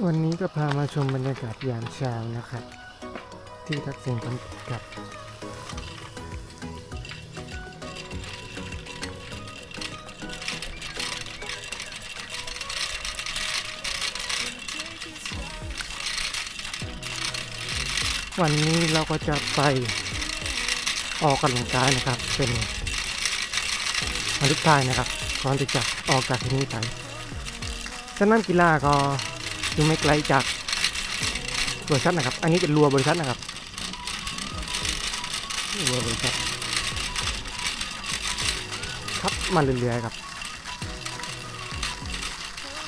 วันนี้ก็พามาชมบรรยากาศยามเช้านะครับ ที่ทักษิณกันกับ วันนี้เราก็จะไปออกกำลังกายนะครับ เป็นวันสุดท้ายนะครับก่อนที่จะออกจากที่นี่ไปสนามกีฬาก็ อยู่ไม่ไกลจากบริษัทนะครับ อันนี้เป็นรัวบริษัทนะครับรัวบริษัทครับมาเรื่อยๆครับ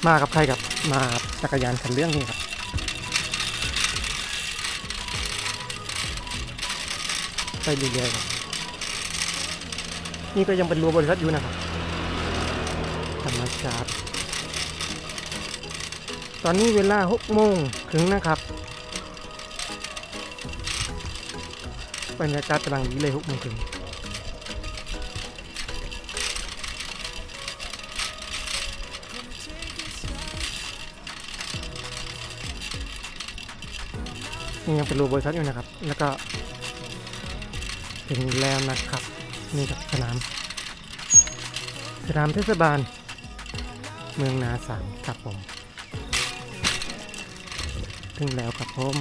มากับใครครับ มาจักรยานคันเรื่องนี่ครับไปเรื่อยๆครับนี่ก็ยังเป็นรัวบริษัทอยู่นะครับธรรมชาติ ตอนนี้เวลา6โมงถึงนะครับบรรยากาศกำลังดีเลย6โมงถึงนี่ยังเป็นรูบริษัทอยู่นะครับ แล้วก็ถึงแล้วนะครับ นี่ครับสนาม สนามเทศบาล เมืองนาสังครับผม ถึงแล้วครับผม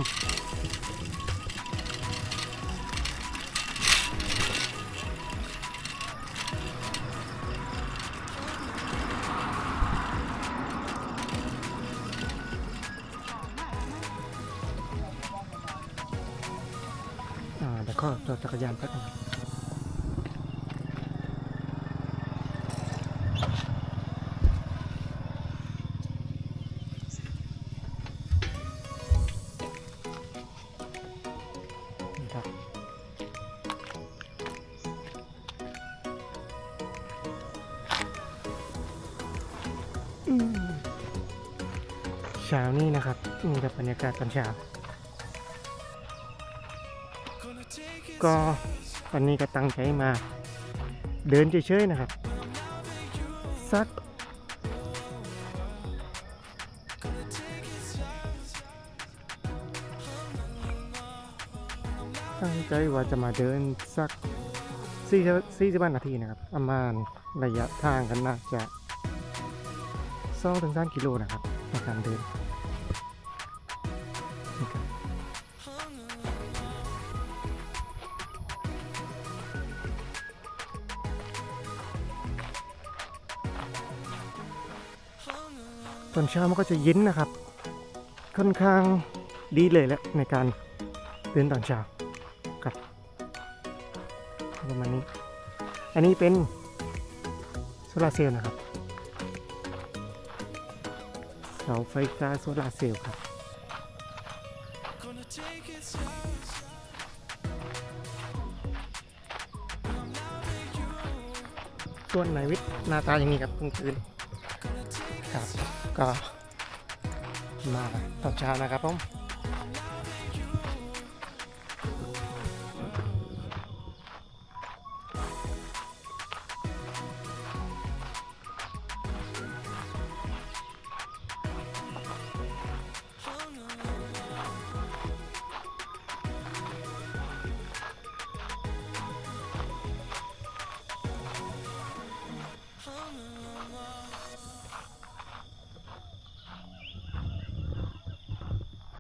เดี๋ยวก็จอดจักรยานแครับเช้านี้นะครับนี่ครับบรรยากาศตอนเช้าก็วันนี้ก็ตั้งใจมา เดินเฉยๆนะครับ สัก ตั้งใจว่าจะมาเดินสักสี่สี่สิบนาทีนะครับประมาณระยะทางกันน่าจะสองถึงสามกิโลนะครับในการเดินตอนเช้ามันก็จะเย็นนะครับ ค่อนข้างดีเลยแหละในการเดินตอนเช้า ประมาณนี้ อันนี้เป็นโซลาร์เซลล์นะครับ เสาไฟฟ้าโซลาร์เซลล์ครับส่วนไหนวิทย์หน้าตาอย่างนี้ครับเพิ่งตื่นครับก็มาตอนเช้านะครับผม